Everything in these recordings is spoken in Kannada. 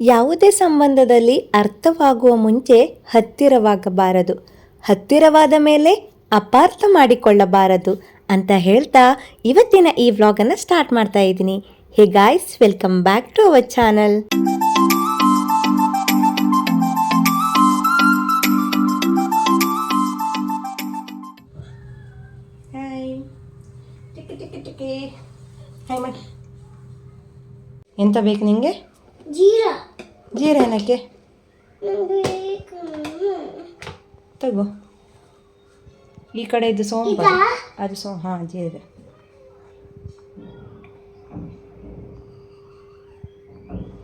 ಯಾವುದೇ ಸಂಬಂಧದಲ್ಲಿ ಅರ್ಥವಾಗುವ ಮುಂಚೆ ಹತ್ತಿರವಾಗಬಾರದು. ಹತ್ತಿರವಾದ ಮೇಲೆ ಅಪಾರ್ಥ ಮಾಡಿಕೊಳ್ಳಬಾರದು ಅಂತ ಹೇಳ್ತಾ ಇವತ್ತಿನ ಈ ವ್ಲಾಗನ್ನು ಸ್ಟಾರ್ಟ್ ಮಾಡ್ತಾ ಇದ್ದೀನಿ. Hey guys welcome back to our channel ಎಂತ ಬೇಕು ನಿಮಗೆ ಜೀರಾ ಜೀರ ಏನಕ್ಕೆ ಬೇಕು ತಗೋ ಈ ಕಡೆ ಇದು ಸೋಂಪು ಇದಾ? ಅದು ಸೋ ಹಾಂ ಜೀರಿಗೆ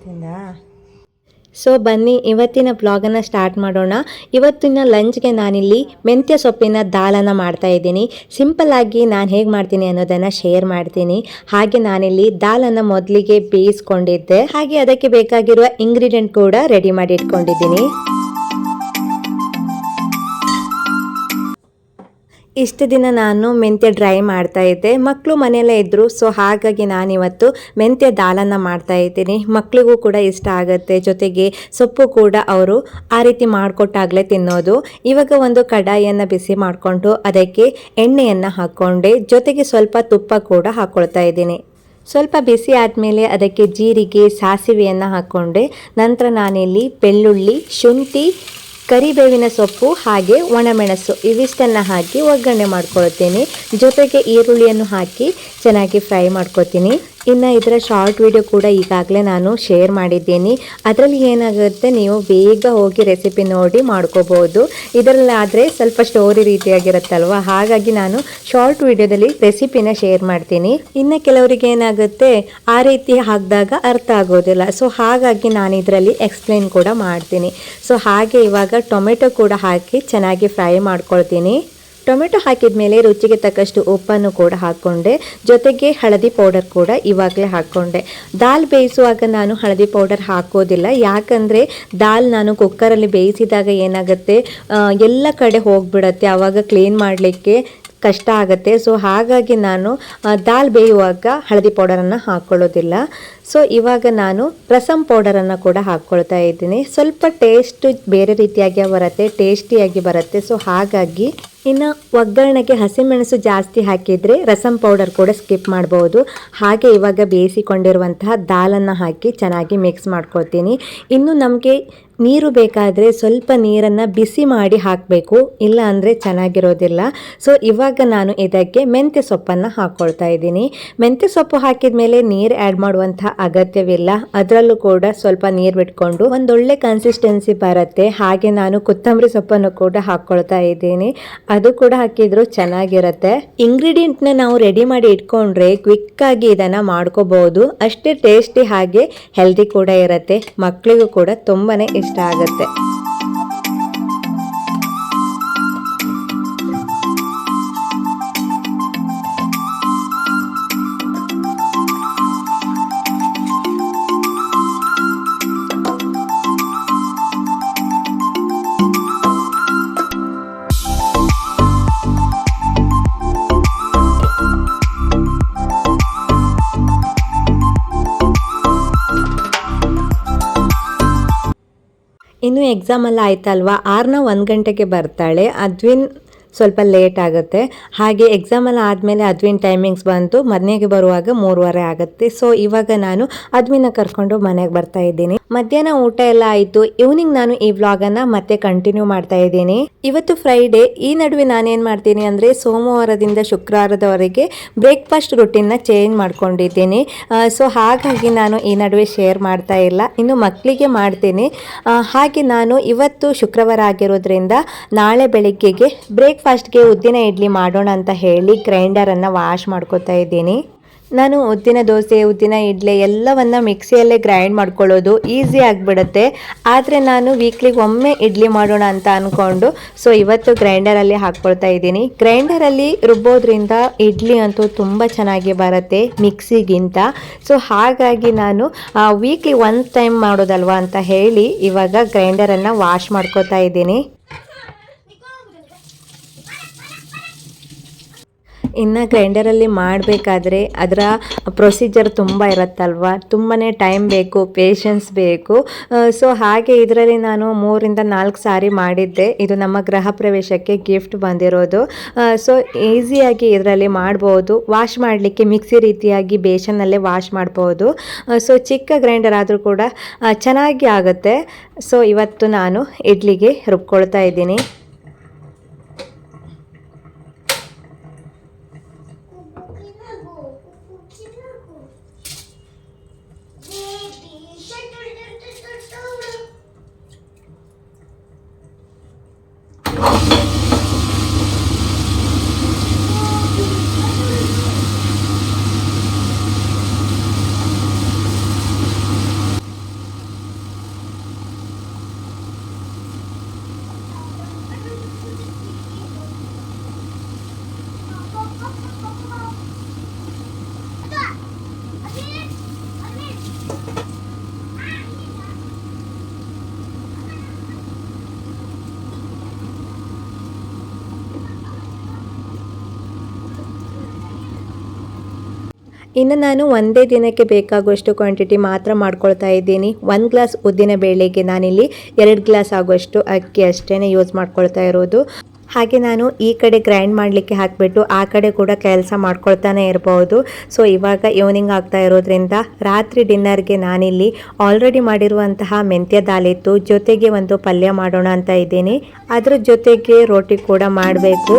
ತಿಂದಾ ಸೊ ಬನ್ನಿ, ಇವತ್ತಿನ ಬ್ಲಾಗನ್ನು ಸ್ಟಾರ್ಟ್ ಮಾಡೋಣ. ಇವತ್ತಿನ ಲಂಚ್ಗೆ ನಾನಿಲ್ಲಿ ಮೆಂತ್ಯ ಸೊಪ್ಪಿನ ದಾಲನ್ನು ಮಾಡ್ತಾ ಇದ್ದೀನಿ. ಸಿಂಪಲ್ ಆಗಿ ನಾನು ಹೇಗೆ ಮಾಡ್ತೀನಿ ಅನ್ನೋದನ್ನು ಶೇರ್ ಮಾಡ್ತೀನಿ. ಹಾಗೆ ನಾನಿಲ್ಲಿ ದಾಲನ್ನು ಮೊದಲಿಗೆ ಬೇಯಿಸ್ಕೊಂಡಿದ್ದೆ. ಹಾಗೆ ಅದಕ್ಕೆ ಬೇಕಾಗಿರುವ ಇಂಗ್ರೀಡಿಯೆಂಟ್ ಕೂಡ ರೆಡಿ ಮಾಡಿ ಇಟ್ಕೊಂಡಿದ್ದೀನಿ. ಇಷ್ಟು ದಿನ ನಾನು ಮೆಂತ್ಯ ಡ್ರೈ ಮಾಡ್ತಾ ಇದ್ದೆ. ಮಕ್ಕಳು ಮನೆಯಲ್ಲೇ ಇದ್ದರು ಸೊ ಹಾಗಾಗಿ ನಾನಿವತ್ತು ಮೆಂತ್ಯ ದಾಲನ್ನು ಮಾಡ್ತಾ ಇದ್ದೀನಿ. ಮಕ್ಕಳಿಗೂ ಕೂಡ ಇಷ್ಟ ಆಗುತ್ತೆ. ಜೊತೆಗೆ ಸೊಪ್ಪು ಕೂಡ ಅವರು ಆ ರೀತಿ ಮಾಡಿಕೊಟ್ಟಾಗಲೇ ತಿನ್ನೋದು. ಇವಾಗ ಒಂದು ಕಡಾಯಿಯನ್ನು ಬಿಸಿ ಮಾಡಿಕೊಂಡು ಅದಕ್ಕೆ ಎಣ್ಣೆಯನ್ನು ಹಾಕ್ಕೊಂಡೆ ಜೊತೆಗೆ ಸ್ವಲ್ಪ ತುಪ್ಪ ಕೂಡ ಹಾಕ್ಕೊಳ್ತಾ ಇದ್ದೀನಿ. ಸ್ವಲ್ಪ ಬಿಸಿ ಆದಮೇಲೆ ಅದಕ್ಕೆ ಜೀರಿಗೆ, ಸಾಸಿವೆಯನ್ನು ಹಾಕ್ಕೊಂಡೆ ನಂತರ ನಾನಿಲ್ಲಿ ಬೆಳ್ಳುಳ್ಳಿ, ಶುಂಠಿ ಕರಿಬೇವಿನ ಸೊಪ್ಪು ಹಾಗೆ ಒಣಮೆಣಸು ಇವಿಷ್ಟನ್ನು ಹಾಕಿ ಒಗ್ಗರಣೆ ಮಾಡ್ಕೊಳ್ತೀನಿ. ಜೊತೆಗೆ ಈರುಳ್ಳಿಯನ್ನು ಹಾಕಿ ಚೆನ್ನಾಗಿ ಫ್ರೈ ಮಾಡ್ಕೊತೀನಿ ಇನ್ನು ಇದರ ಶಾರ್ಟ್ ವಿಡಿಯೋ ಕೂಡ ಈಗಾಗಲೇ ನಾನು ಶೇರ್ ಮಾಡಿದ್ದೀನಿ. ಅದರಲ್ಲಿ ಏನಾಗುತ್ತೆ, ನೀವು ಬೇಗ ಹೋಗಿ ರೆಸಿಪಿ ನೋಡಿ ಮಾಡ್ಕೋಬೋದು. ಇದರಲ್ಲಾದರೆ ಸ್ವಲ್ಪ ಸ್ಟೋರಿ ರೀತಿಯಾಗಿರುತ್ತಲ್ವ? ಹಾಗಾಗಿ ನಾನು ಶಾರ್ಟ್ ವಿಡಿಯೋದಲ್ಲಿ ರೆಸಿಪಿನ ಶೇರ್ ಮಾಡ್ತೀನಿ. ಇನ್ನು ಕೆಲವರಿಗೆ ಏನಾಗುತ್ತೆ, ಆ ರೀತಿ ಹಾಕಿದಾಗ ಅರ್ಥ ಆಗೋದಿಲ್ಲ. ಸೊ ಹಾಗಾಗಿ ನಾನು ಇದರಲ್ಲಿ ಎಕ್ಸ್ಪ್ಲೇನ್ ಕೂಡ ಮಾಡ್ತೀನಿ. ಸೊ ಹಾಗೆ ಇವಾಗ ಟೊಮೆಟೊ ಕೂಡ ಹಾಕಿ ಚೆನ್ನಾಗಿ ಫ್ರೈ ಮಾಡ್ಕೊಳ್ತೀನಿ. ಟೊಮೆಟೊ ಹಾಕಿದ ಮೇಲೆ ರುಚಿಗೆ ತಕ್ಕಷ್ಟು ಉಪ್ಪನ್ನು ಕೂಡ ಹಾಕ್ಕೊಂಡೆ ಜೊತೆಗೆ ಹಳದಿ ಪೌಡರ್ ಕೂಡ ಇವಾಗಲೇ ಹಾಕ್ಕೊಂಡೆ ದಾಲ್ ಬೇಯಿಸುವಾಗ ನಾನು ಹಳದಿ ಪೌಡರ್ ಹಾಕೋದಿಲ್ಲ. ಯಾಕಂದರೆ ದಾಲ್ ನಾನು ಕುಕ್ಕರಲ್ಲಿ ಬೇಯಿಸಿದಾಗ ಏನಾಗುತ್ತೆ ಎಲ್ಲ ಕಡೆ ಹೋಗಿಬಿಡತ್ತೆ. ಆವಾಗ ಕ್ಲೀನ್ ಮಾಡಲಿಕ್ಕೆ ಕಷ್ಟ ಆಗುತ್ತೆ. ಸೊ, ಹಾಗಾಗಿ ನಾನು ದಾಲ್ ಬೇಯುವಾಗ ಹಳದಿ ಪೌಡರನ್ನು ಹಾಕ್ಕೊಳ್ಳೋದಿಲ್ಲ ಸೊ ಇವಾಗ ನಾನು ರಸಂ ಪೌಡರನ್ನು ಕೂಡ ಹಾಕ್ಕೊಳ್ತಾ ಇದ್ದೀನಿ. ಸ್ವಲ್ಪ ಟೇಸ್ಟ್ ಬೇರೆ ರೀತಿಯಾಗಿ ಬರುತ್ತೆ ಟೇಸ್ಟಿಯಾಗಿ ಬರುತ್ತೆ. ಸೊ ಹಾಗಾಗಿ ಇನ್ನು ಒಗ್ಗರಣೆಗೆ ಹಸಿಮೆಣಸು ಜಾಸ್ತಿ ಹಾಕಿದರೆ ರಸಂ ಪೌಡರ್ ಕೂಡ ಸ್ಕಿಪ್ ಮಾಡ್ಬೋದು. ಹಾಗೆ ಇವಾಗ ಬೇಯಿಸಿಕೊಂಡಿರುವಂತಹ ದಾಲನ್ನು ಹಾಕಿ ಚೆನ್ನಾಗಿ ಮಿಕ್ಸ್ ಮಾಡ್ಕೊಳ್ತೀನಿ. ಇನ್ನು ನಮಗೆ ನೀರು ಬೇಕಾದರೆ ಸ್ವಲ್ಪ ನೀರನ್ನು ಬಿಸಿ ಮಾಡಿ ಹಾಕಬೇಕು. ಇಲ್ಲ ಅಂದರೆ ಚೆನ್ನಾಗಿರೋದಿಲ್ಲ. ಸೊ ಇವಾಗ ನಾನು ಇದಕ್ಕೆ ಮೆಂತ್ಯ ಸೊಪ್ಪನ್ನು ಹಾಕ್ಕೊಳ್ತಾ ಇದ್ದೀನಿ. ಮೆಂತ್ಯ ಸೊಪ್ಪು ಹಾಕಿದ ಮೇಲೆ ನೀರು ಆ್ಯಡ್ ಮಾಡುವಂಥ ಅಗತ್ಯವಿಲ್ಲ. ಅದರಲ್ಲೂ ಕೂಡ ಸ್ವಲ್ಪ ನೀರು ಬಿಟ್ಕೊಂಡು ಒಂದೊಳ್ಳೆ ಕನ್ಸಿಸ್ಟೆನ್ಸಿ ಬರುತ್ತೆ. ಹಾಗೆ ನಾನು ಕೊತ್ತಂಬರಿ ಸೊಪ್ಪನ್ನು ಕೂಡ ಹಾಕ್ಕೊಳ್ತಾ ಇದ್ದೀನಿ. ಅದು ಕೂಡ ಹಾಕಿದ್ರು ಚೆನ್ನಾಗಿರುತ್ತೆ. ಇಂಗ್ರೀಡಿಯೆಂಟ್ನ ನಾವು ರೆಡಿ ಮಾಡಿ ಇಟ್ಕೊಂಡ್ರೆ ಕ್ವಿಕ್ ಆಗಿ ಇದನ್ನು ಮಾಡ್ಕೋಬಹುದು ಅಷ್ಟೇ ಟೇಸ್ಟಿ ಹಾಗೆ ಹೆಲ್ದಿ ಕೂಡ ಇರುತ್ತೆ. ಮಕ್ಕಳಿಗೂ ಕೂಡ ತುಂಬಾನೇ ಇಷ್ಟ ಆಗುತ್ತೆ. ಇನ್ನು ಎಕ್ಸಾಮ್ ಎಲ್ಲ ಆಯ್ತಲ್ವಾ? ಆರ್ನ ಒಂದು ಗಂಟೆಗೆ ಬರ್ತಾಳೆ. ಅದ್ವಿನ್ ಸ್ವಲ್ಪ ಲೇಟ್ ಆಗುತ್ತೆ. ಹಾಗೆ ಎಕ್ಸಾಮ್ ಎಲ್ಲ ಆದಮೇಲೆ ಅದ್ವಿನ್ ಟೈಮಿಂಗ್ಸ್ ಬಂತು. ಮನೆಗೆ ಬರುವಾಗ ಮೂರುವರೆ ಆಗುತ್ತೆ. ಸೊ ಇವಾಗ ನಾನು ಅದ್ವಿನ ಕರ್ಕೊಂಡು ಮನೆಗೆ ಬರ್ತಾ ಇದ್ದೀನಿ. ಮಧ್ಯಾಹ್ನ ಊಟ ಎಲ್ಲ ಆಯಿತು. ಈವ್ನಿಂಗ್ ನಾನು ಈ ವ್ಲಾಗನ್ನ ಮತ್ತೆ ಕಂಟಿನ್ಯೂ ಮಾಡ್ತಾ ಇದ್ದೀನಿ. ಇವತ್ತು ಫ್ರೈಡೇ ಈ ನಡುವೆ ನಾನೇನು ಮಾಡ್ತೀನಿ ಅಂದರೆ ಸೋಮವಾರದಿಂದ ಶುಕ್ರವಾರದವರೆಗೆ ಬ್ರೇಕ್ಫಾಸ್ಟ್ ರುಟೀನ್ನ ಚೇಂಜ್ ಮಾಡ್ಕೊಂಡಿದ್ದೀನಿ. ಸೊ ಹಾಗಾಗಿ ನಾನು ಈ ನಡುವೆ ಶೇರ್ ಮಾಡ್ತಾ ಇಲ್ಲ. ಇನ್ನು ಮಕ್ಕಳಿಗೆ ಮಾಡ್ತೀನಿ. ಹಾಗೆ ನಾನು ಇವತ್ತು ಶುಕ್ರವಾರ ಆಗಿರೋದ್ರಿಂದ ನಾಳೆ ಬೆಳಿಗ್ಗೆಗೆ ಬ್ರೇಕ್ಫಾಸ್ಟ್ಗೆ ಉದ್ದಿನ ಇಡ್ಲಿ ಮಾಡೋಣ ಅಂತ ಹೇಳಿ ಗ್ರೈಂಡರನ್ನು ವಾಶ್ ಮಾಡ್ಕೋತಾ ಇದ್ದೀನಿ. ನಾನು ಉದ್ದಿನ ದೋಸೆ, ಉದ್ದಿನ ಇಡ್ಲಿ ಎಲ್ಲವನ್ನು ಮಿಕ್ಸಿಯಲ್ಲೇ ಗ್ರೈಂಡ್ ಮಾಡ್ಕೊಳ್ಳೋದು ಈಸಿ ಆಗಿಬಿಡುತ್ತೆ. ಆದರೆ ನಾನು ವೀಕ್ಲಿಗೆ ಒಮ್ಮೆ ಇಡ್ಲಿ ಮಾಡೋಣ ಅಂತ ಅಂದ್ಕೊಂಡು ಸೊ ಇವತ್ತು ಗ್ರೈಂಡರಲ್ಲಿ ಹಾಕ್ಕೊಳ್ತಾ ಇದ್ದೀನಿ. ಗ್ರೈಂಡರಲ್ಲಿ ರುಬ್ಬೋದ್ರಿಂದ ಇಡ್ಲಿ ಅಂತೂ ತುಂಬ ಚೆನ್ನಾಗಿ ಬರುತ್ತೆ ಮಿಕ್ಸಿಗಿಂತ ಸೊ ಹಾಗಾಗಿ ನಾನು ವೀಕ್ಲಿ ಒನ್ ಟೈಮ್ ಮಾಡೋದಲ್ವಾ ಅಂತ ಹೇಳಿ ಇವಾಗ ಗ್ರೈಂಡರನ್ನು ವಾಶ್ ಮಾಡ್ಕೋತಾ ಇದ್ದೀನಿ. ಇನ್ನು ಗ್ರೈಂಡರಲ್ಲಿ ಮಾಡಬೇಕಾದ್ರೆ ಅದರ ಪ್ರೊಸೀಜರ್ ತುಂಬ ಇರುತ್ತಲ್ವ? ತುಂಬಾ ಟೈಮ್ ಬೇಕು ಪೇಷನ್ಸ್ ಬೇಕು. ಸೊ ಹಾಗೆ ಇದರಲ್ಲಿ ನಾನು ಮೂರಿಂದ ನಾಲ್ಕು ಸಾರಿ ಮಾಡಿದ್ದೆ. ಇದು ನಮ್ಮ ಗೃಹ ಪ್ರವೇಶಕ್ಕೆ ಗಿಫ್ಟ್ ಬಂದಿರೋದು. ಸೊ ಈಸಿಯಾಗಿ ಇದರಲ್ಲಿ ಮಾಡ್ಬೋದು. ವಾಶ್ ಮಾಡಲಿಕ್ಕೆ ಮಿಕ್ಸಿ ರೀತಿಯಾಗಿ ಬೇಸನ್ನಲ್ಲೇ ವಾಶ್ ಮಾಡ್ಬೋದು. ಸೊ ಚಿಕ್ಕ ಗ್ರೈಂಡರ್ ಆದರೂ ಕೂಡ ಚೆನ್ನಾಗಿ ಆಗುತ್ತೆ. ಸೊ ಇವತ್ತು ನಾನು ಇಡ್ಲಿಗೆ ರುಬ್ಕೊಳ್ತಾ ಇದ್ದೀನಿ. ಇನ್ನು ನಾನು ಒಂದೇ ದಿನಕ್ಕೆ ಬೇಕಾಗುವಷ್ಟು ಕ್ವಾಂಟಿಟಿ ಮಾತ್ರ ಮಾಡ್ಕೊಳ್ತಾ ಇದ್ದೀನಿ. ಒಂದು ಗ್ಲಾಸ್ ಉದ್ದಿನ ಬೇಳೆಗೆ ನಾನಿಲ್ಲಿ ಎರಡು ಗ್ಲಾಸ್ ಆಗುವಷ್ಟು ಅಕ್ಕಿ ಅಷ್ಟೇ ಯೂಸ್ ಮಾಡ್ಕೊಳ್ತಾ ಇರೋದು. ಹಾಗೆ ನಾನು ಈ ಕಡೆ ಗ್ರೈಂಡ್ ಮಾಡಲಿಕ್ಕೆ ಹಾಕಿಬಿಟ್ಟು ಆ ಕಡೆ ಕೂಡ ಕೆಲಸ ಮಾಡ್ಕೊಳ್ತಾನೆ ಇರ್ಬೋದು. ಸೊ ಇವಾಗ ಈವ್ನಿಂಗ್ ಆಗ್ತಾ ಇರೋದ್ರಿಂದ ರಾತ್ರಿ ಡಿನ್ನರ್ಗೆ ನಾನಿಲ್ಲಿ ಆಲ್ರೆಡಿ ಮಾಡಿರುವಂತಹ ಮೆಂತ್ಯ ದಾಲಿತ್ತು. ಜೊತೆಗೆ ಒಂದು ಪಲ್ಯ ಮಾಡೋಣ ಅಂತ ಇದ್ದೀನಿ. ಅದ್ರ ಜೊತೆಗೆ ರೋಟಿ ಕೂಡ ಮಾಡಬೇಕು.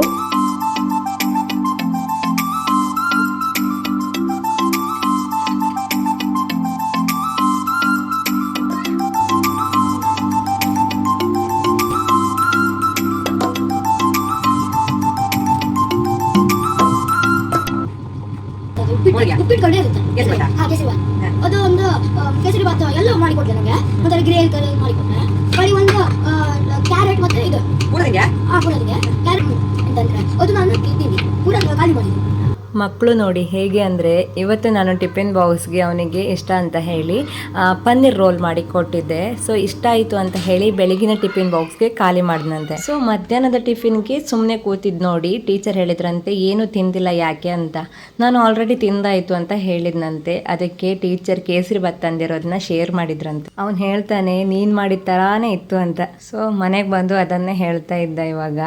ಮಕ್ಕಳು ನೋಡಿ ಹೇಗೆ ಅಂದರೆ, ಇವತ್ತು ನಾನು ಟಿಫಿನ್ ಬಾಕ್ಸ್ಗೆ ಅವನಿಗೆ ಇಷ್ಟ ಅಂತ ಹೇಳಿ ಪನ್ನೀರ್ ರೋಲ್ ಮಾಡಿ ಕೊಟ್ಟಿದ್ದೆ. ಸೊ ಇಷ್ಟ ಆಯಿತು ಅಂತ ಹೇಳಿ ಬೆಳಗಿನ ಟಿಫಿನ್ ಬಾಕ್ಸ್ಗೆ ಖಾಲಿ ಮಾಡಿದಂತೆ ಸೊ ಮಧ್ಯಾಹ್ನದ ಟಿಫಿನ್ಗೆ ಸುಮ್ಮನೆ ಕೂತಿದ್ದು ನೋಡಿ ಟೀಚರ್ ಹೇಳಿದ್ರಂತೆ, ಏನು ತಿಂದಿಲ್ಲ ಯಾಕೆ ಅಂತ? ನಾನು ಆಲ್ರೆಡಿ ತಿಂದಾಯಿತು ಅಂತ ಹೇಳಿದ್ನಂತೆ. ಅದಕ್ಕೆ ಟೀಚರ್ ಕೇಸರಿ ಭಾತ್ ತಂದಿರೋದನ್ನ ಶೇರ್ ಮಾಡಿದ್ರಂತೆ. ಅವ್ನು ಹೇಳ್ತಾನೆ, ನೀನು ಮಾಡಿದ ಥರಾನೇ ಇತ್ತು ಅಂತ. ಸೊ ಮನೆಗೆ ಬಂದು ಅದನ್ನೇ ಹೇಳ್ತಾ ಇದ್ದ ಇವಾಗ.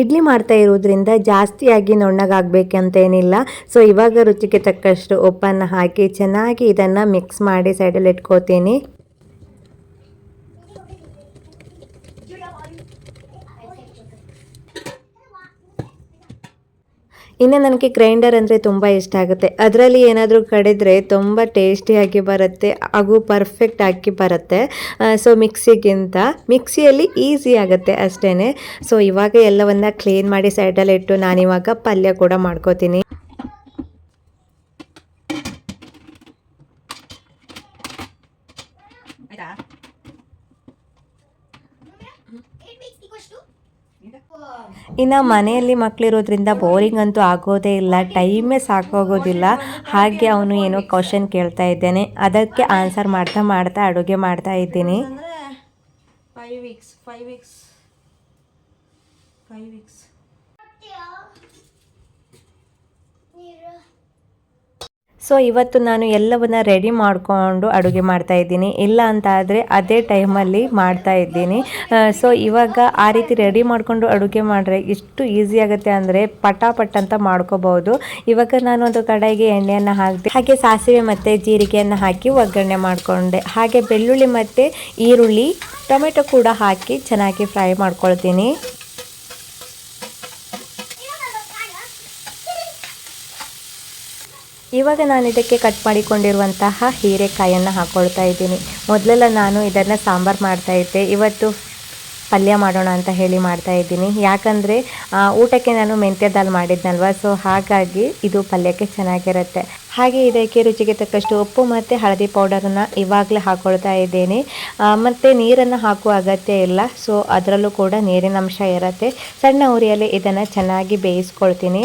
ಇಡ್ಲಿ ಮಾಡ್ತಾ ಇರೋದ್ರಿಂದ ಜಾಸ್ತಿಯಾಗಿ ನುಣ್ಣಗಾಗಬೇಕಂತ ಏನಿಲ್ಲ ಸೊ ಇವಾಗ ರುಚಿಗೆ ತಕ್ಕಷ್ಟು ಉಪ್ಪನ್ನು ಹಾಕಿ ಚೆನ್ನಾಗಿ ಇದನ್ನು ಮಿಕ್ಸ್ ಮಾಡಿ ಸೈಡಲ್ಲಿ ಇಟ್ಕೋತೀನಿ. ಇನ್ನು ನನಗೆ ಗ್ರೈಂಡರ್ ಅಂದರೆ ತುಂಬ ಇಷ್ಟ ಆಗುತ್ತೆ. ಅದರಲ್ಲಿ ಏನಾದರೂ ಕಡಿದ್ರೆ ತುಂಬ ಟೇಸ್ಟಿಯಾಗಿ ಬರುತ್ತೆ, ಹಾಗೂ ಪರ್ಫೆಕ್ಟ್ ಆಗಿ ಬರುತ್ತೆ. ಸೊ ಮಿಕ್ಸಿಗಿಂತ, ಮಿಕ್ಸಿಯಲ್ಲಿ ಈಸಿ ಆಗುತ್ತೆ ಅಷ್ಟೇ ಸೊ ಇವಾಗ ಎಲ್ಲವನ್ನ ಕ್ಲೀನ್ ಮಾಡಿ ಸೈಡಲ್ಲಿ ಇಟ್ಟು ನಾನಿವಾಗ ಪಲ್ಯ ಕೂಡ ಮಾಡ್ಕೋತೀನಿ ಆಯ್ತಾ ಇನ್ನು ಮನೆಯಲ್ಲಿ ಮಕ್ಕಳಿರೋದ್ರಿಂದ ಬೋರಿಂಗ್ ಅಂತೂ ಆಗೋದೇ ಇಲ್ಲ ಟೈಮೇ ಸಾಕಾಗೋದಿಲ್ಲ. ಹಾಗೆ ಅವನು ಏನೋ ಕ್ವಶನ್ ಕೇಳ್ತಾ ಇದ್ದೇನೆ. ಅದಕ್ಕೆ ಆನ್ಸರ್ ಮಾಡ್ತಾ ಮಾಡ್ತಾ ಅಡುಗೆ ಮಾಡ್ತಾ ಇದ್ದೀನಿ. Five weeks five weeks five weeks so ಇವತ್ತು ನಾನು ಎಲ್ಲವನ್ನ ರೆಡಿ ಮಾಡಿಕೊಂಡು ಅಡುಗೆ ಮಾಡ್ತಾ ಇದ್ದೀನಿ. ಇಲ್ಲ ಅಂತ ಆದರೆ ಅದೇ ಟೈಮಲ್ಲಿ ಮಾಡ್ತಾ ಇದ್ದೀನಿ. ಸೊ ಇವಾಗ ಆ ರೀತಿ ರೆಡಿ ಮಾಡಿಕೊಂಡು ಅಡುಗೆ ಮಾಡಿದ್ರೆ ಎಷ್ಟು ಈಸಿ ಆಗುತ್ತೆ ಅಂದರೆ ಪಟಾಪಟ್ ಅಂತ ಮಾಡ್ಕೋಬಹುದು. ಇವಾಗ ನಾನು ಒಂದು ಕಡಾಯಿಗೆ ಎಣ್ಣೆಯನ್ನು ಹಾಕಿದೆ, ಹಾಗೆ ಸಾಸಿವೆ ಮತ್ತು ಜೀರಿಗೆಯನ್ನು ಹಾಕಿ ಒಗ್ಗರಣೆ ಮಾಡಿಕೊಂಡೆ. ಹಾಗೆ ಬೆಳ್ಳುಳ್ಳಿ ಮತ್ತು ಈರುಳ್ಳಿ, ಟೊಮೆಟೊ ಕೂಡ ಹಾಕಿ ಚೆನ್ನಾಗಿ ಫ್ರೈ ಮಾಡ್ಕೊಳ್ತೀನಿ. ಇವಾಗ ನಾನು ಇದಕ್ಕೆ ಕಟ್ ಮಾಡಿಕೊಂಡಿರುವಂತಹ ಹೀರೆಕಾಯನ್ನು ಹಾಕ್ಕೊಳ್ತಾ ಇದ್ದೀನಿ. ಮೊದಲೆಲ್ಲ ನಾನು ಇದನ್ನು ಸಾಂಬಾರು ಮಾಡ್ತಾ ಇದ್ದೆ. ಇವತ್ತು ಪಲ್ಯ ಮಾಡೋಣ ಅಂತ ಹೇಳಿ ಮಾಡ್ತಾ ಇದ್ದೀನಿ. ಯಾಕಂದರೆ ಊಟಕ್ಕೆ ನಾನು ಮೆಂತ್ಯ ದಾಲ್ ಮಾಡಿದ್ನಲ್ವ? ಸೊ ಹಾಗಾಗಿ ಇದು ಪಲ್ಯಕ್ಕೆ ಚೆನ್ನಾಗಿರುತ್ತೆ. ಹಾಗೆ ಇದಕ್ಕೆ ರುಚಿಗೆ ತಕ್ಕಷ್ಟು ಉಪ್ಪು ಮತ್ತು ಹಳದಿ ಪೌಡರನ್ನು ಇವಾಗಲೇ ಹಾಕೊಳ್ತಾ ಇದ್ದೀನಿ. ಮತ್ತು ನೀರನ್ನು ಹಾಕುವ ಅಗತ್ಯ ಇಲ್ಲ. ಸೊ ಅದರಲ್ಲೂ ಕೂಡ ನೀರಿನ ಅಂಶ ಇರುತ್ತೆ. ಸಣ್ಣ ಉರಿಯಲ್ಲಿ ಇದನ್ನು ಚೆನ್ನಾಗಿ ಬೇಯಿಸ್ಕೊಳ್ತೀನಿ.